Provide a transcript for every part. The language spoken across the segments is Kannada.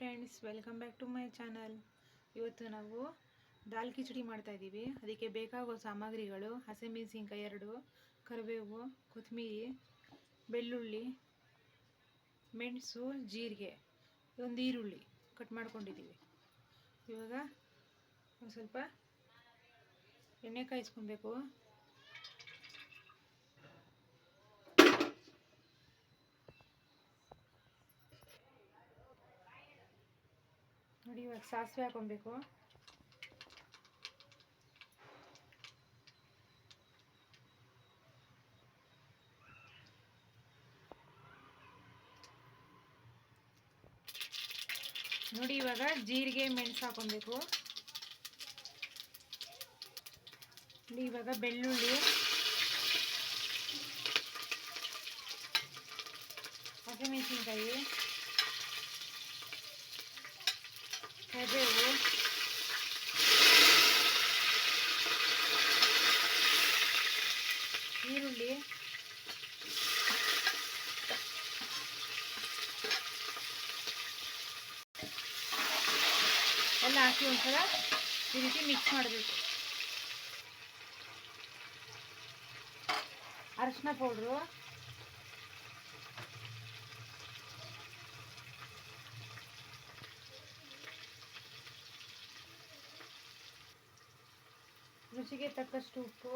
Friends welcome back to my channel ಇವತ್ತು ನಾವು ದಾಲ್ ಕಿಚಡಿ ಮಾಡ್ತಾ ಇದ್ದೀವಿ ಅದಕ್ಕೆ ಬೇಕಾಗೋ ಸಾಮಗ್ರಿಗಳು, ಹಸಿಮೆಣಸಿನ್ಕಾಯಿ ಎರಡು, ಕರಿಬೇವು ಕೊತ್ತಂಬರಿ ಬೆಳ್ಳುಳ್ಳಿ, ಮೆಣಸು, ಜೀರಿಗೆ ಒಂದು ಈರುಳ್ಳಿ ಕಟ್ ಮಾಡ್ಕೊಂಡಿದ್ದೀವಿ ಇವಾಗ ಒಂದು ಸ್ವಲ್ಪ ಎಣ್ಣೆ ಕಾಯಿಸ್ಕೊಬೇಕು. ನೋಡಿ ಇವಾಗ ಸಾಸಿವೆ ಹಾಕೊಬೇಕು. ನೋಡಿ ಇವಾಗ ಜೀರಿಗೆ ಮೆಣಸು ಹಾಕೊಬೇಕು. ನೋಡಿ ಇವಾಗ ಬೆಳ್ಳುಳ್ಳಿ. ಹಸಿಮೆಣಸಿನ್ಕಾಯಿ. ಕರಿಬೇವು ಈರುಳ್ಳಿ ಎಲ್ಲ ಹಾಕಿ ಒಂದ್ಸಲ ಈ ರೀತಿ ಮಿಕ್ಸ್ ಮಾಡಬೇಕು. ಅರಶಿನ ಪೌಡ್ರು ರುಚಿಗೆ ತಕ್ಕಷ್ಟು ಉಪ್ಪು.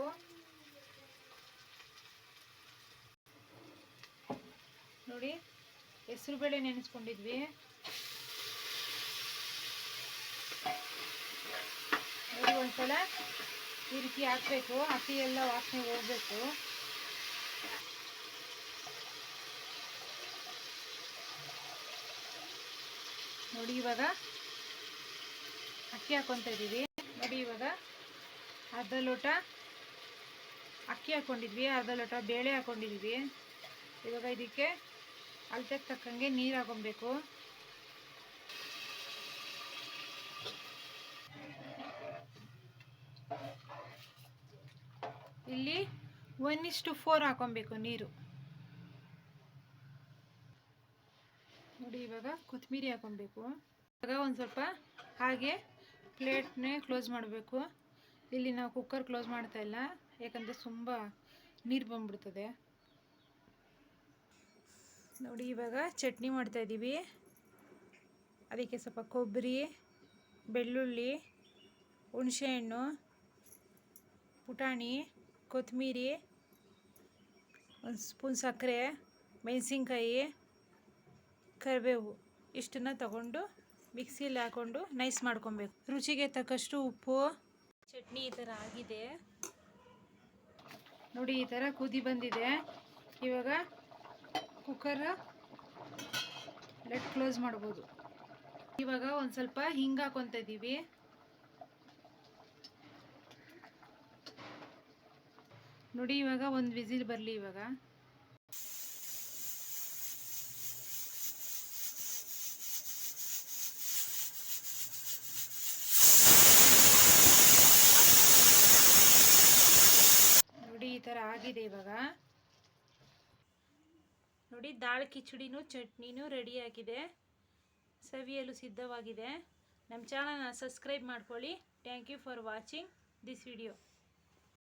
ನೋಡಿ, ಹೆಸರು ಬೇಳೆ ನೆನೆಸ್ಕೊಂಡಿದ್ವಿ. ನೋಡಿ, ಒಂದ್ಸಲ ಈ ರೀತಿ ಹಾಕ್ಬೇಕು. ಹಸಿ ಎಲ್ಲ ವಾಸನೆ ಹೋಗ್ಬೇಕು. ನೋಡಿ, ಇವಾಗ ಅಕ್ಕಿ ಹಾಕೊಂತ ಇದ್ದೀವಿ. ನೋಡಿ, ಇವಾಗ ಅರ್ಧ ಲೋಟ ಅಕ್ಕಿ ಹಾಕ್ಕೊಂಡಿದ್ವಿ ಅರ್ಧ ಲೋಟ ಬೇಳೆ ಹಾಕ್ಕೊಂಡಿದ್ವಿ ಇವಾಗ ಇದಕ್ಕೆ ಅಳತೆಗೆ ತಕ್ಕಂಗೆ ನೀರು ಹಾಕೊಬೇಕು. ಇಲ್ಲಿ ಒನ್ ಇಷ್ಟು ಫೋರ್ ಹಾಕೊಬೇಕು ನೀರು. ನೋಡಿ ಇವಾಗ ಕೊತ್ತಂಬರಿ ಹಾಕೊಬೇಕು. ಇವಾಗ ಒಂದು ಸ್ವಲ್ಪ ಹಾಗೆ ಪ್ಲೇಟ್ನೇ ಕ್ಲೋಸ್ ಮಾಡಬೇಕು. ಇಲ್ಲಿ ನಾವು ಕುಕ್ಕರ್ ಕ್ಲೋಸ್ ಮಾಡ್ತಾ ಇಲ್ಲ. ಯಾಕಂದರೆ ತುಂಬ ನೀರು ಬಂದ್ಬಿಡ್ತದೆ. ನೋಡಿ, ಇವಾಗ ಚಟ್ನಿ ಮಾಡ್ತಾ ಇದ್ದೀವಿ ಅದಕ್ಕೆ ಸ್ವಲ್ಪ ಕೊಬ್ಬರಿ, ಬೆಳ್ಳುಳ್ಳಿ ಹುಣಸೆಹಣ್ಣು ಪುಟಾಣಿ, ಕೊತ್ತಂಬರಿ, ಒಂದು ಸ್ಪೂನ್ ಸಕ್ಕರೆ, ಮೆಣಸಿನ್ಕಾಯಿ, ಕರಿಬೇವು ಇಷ್ಟನ್ನು ತಗೊಂಡು ಮಿಕ್ಸಿಲಿ ಹಾಕ್ಕೊಂಡು ನೈಸ್ ಮಾಡ್ಕೊಬೇಕು. ರುಚಿಗೆ ತಕ್ಕಷ್ಟು ಉಪ್ಪು ಚಟ್ನಿ ಈ ಥರ ಆಗಿದೆ. ನೋಡಿ, ಈ ಥರ ಕುದಿ ಬಂದಿದೆ. ಇವಾಗ ಕುಕ್ಕರ್ ಲೆಟ್ ಕ್ಲೋಸ್ ಮಾಡ್ಬೋದು. ಇವಾಗ ಒಂದು ಸ್ವಲ್ಪ ಹಿಂಗೆ ಹಾಕೊತ ಇದ್ದೀವಿ ನೋಡಿ, ಇವಾಗ ಒಂದು ವಿಸಿಲ್ ಬರಲಿ ಇವಾಗ ನೋಡಿ ಈ ಥರ ಆಗಿದೆ ಇವಾಗ. ನೋಡಿ, ದಾಲ್ ಕಿಚಡಿನೂ, ಚಟ್ನಿನೂ ರೆಡಿ ಆಗಿದೆ. ಸವಿಯಲು ಸಿದ್ಧವಾಗಿದೆ. ನಮ್ಮ ಚಾನಲ್ನ ಸಬ್ಸ್ಕ್ರೈಬ್ ಮಾಡ್ಕೊಳ್ಳಿ. Thank you for watching this video